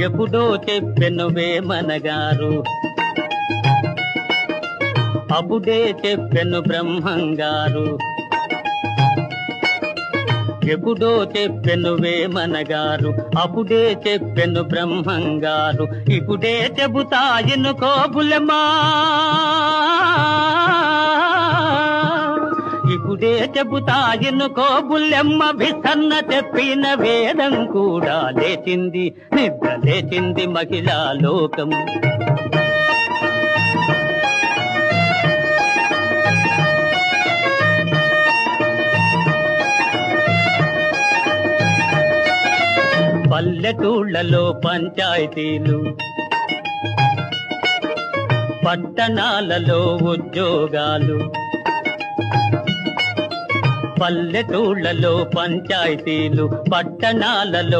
ఎప్పుడో చెప్పెను వేమనగారు అప్పుడే చెప్పెను బ్రహ్మంగారు. ఎప్పుడో చెప్పెను వేమనగారు అప్పుడే చెప్పెను బ్రహ్మంగారు. ఇప్పుడే చెబుతాయను నువ్వే చెబుతా చెబుతాయను విసన్న చెప్పిన వేదం కూడా లేచింది నిద్ర లేచింది మహిళా లోకం. పల్లెటూళ్ళలో పంచాయతీలు పట్టణాలలో ఉద్యోగాలు పల్లెటూళ్ళలో పంచాయతీలు పట్టణాలలో